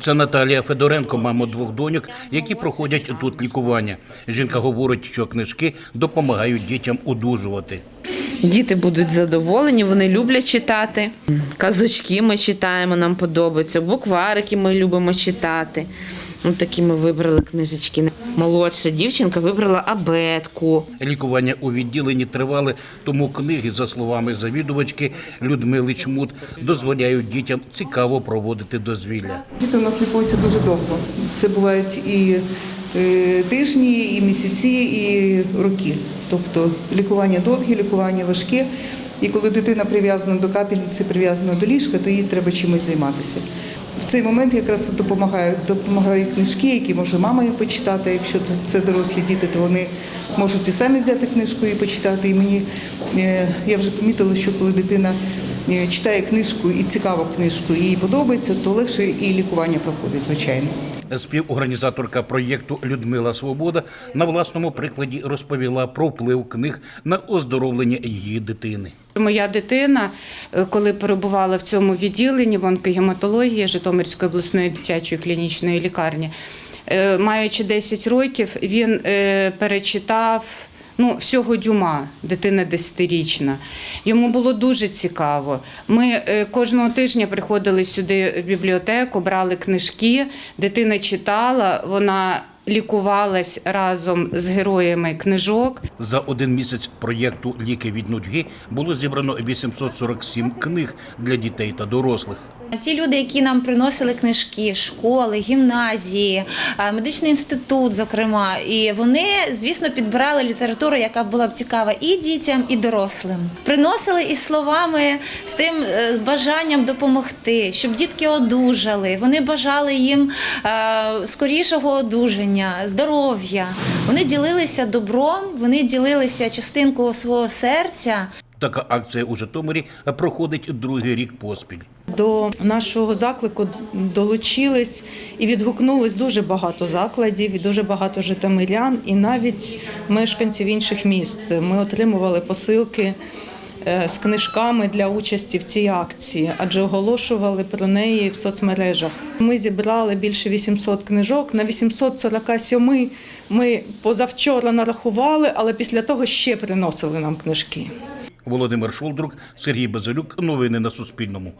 Це Наталія Федоренко, мама двох доньок, які проходять тут лікування. Жінка говорить, що книжки допомагають дітям одужувати. Діти будуть задоволені, вони люблять читати. Казочки ми читаємо, нам подобаються. Букварики ми любимо читати. Ось такі ми вибрали книжечки. Молодша дівчинка вибрала абетку. Лікування у відділенні тривали, тому книги, за словами завідувачки Людмили Чмут, дозволяють дітям цікаво проводити дозвілля. Діти у нас лікуються дуже довго. Це бувають і е, тижні, і місяці, і роки. Тобто лікування довгі, лікування важке. І коли дитина прив'язана до капельниці, прив'язана до ліжка, то їй треба чимось займатися. В цей момент якраз допомагають, допомагають книжки, які може мама їм почитати. Якщо це- дорослі діти, то вони можуть і самі взяти книжку і почитати. І мені е, я вже помітила, що коли дитина читає книжку і цікаву книжку, і їй подобається, то легше і лікування проходить, звичайно. Співорганізаторка проєкту Людмила Свобода на власному прикладі розповіла про вплив книг на оздоровлення її дитини. Моя дитина, е, коли перебувала в цьому відділенні в онкогематології Житомирської обласної дитячої клінічної лікарні, е, маючи 10 років, він е, перечитав. Ну, всього дюма, дитина десятирічна. Йому було дуже цікаво. Ми е, кожного тижня приходили сюди в бібліотеку, брали книжки, дитина читала, вона лікувалась разом з героями книжок. За один місяць проєкту Ліки від нудьги було зібрано 847 книг для дітей та дорослих. Ті люди, які нам приносили книжки, школи, гімназії, е, медичний інститут, зокрема, і вони, звісно, підбирали літературу, яка була б цікава і дітям, і дорослим. Приносили із словами, з тим е, бажанням допомогти, щоб дітки одужали. Вони бажали їм е, скорішого одужання, здоров'я. Вони ділилися добром, вони ділилися частинкою свого серця. Така акція у Житомирі проходить другий рік поспіль. До нашого заклику долучились і відгукнулось дуже багато закладів, і дуже багато житомирян, і навіть мешканців інших міст. Ми отримували посилки з книжками для участі в цій акції, адже оголошували про неї в соцмережах. Ми зібрали більше 800 книжок. На 847 ми позавчора нарахували, але після того ще приносили нам книжки. Володимир Шолдрук, Сергій Базилюк. Новини на Суспільному.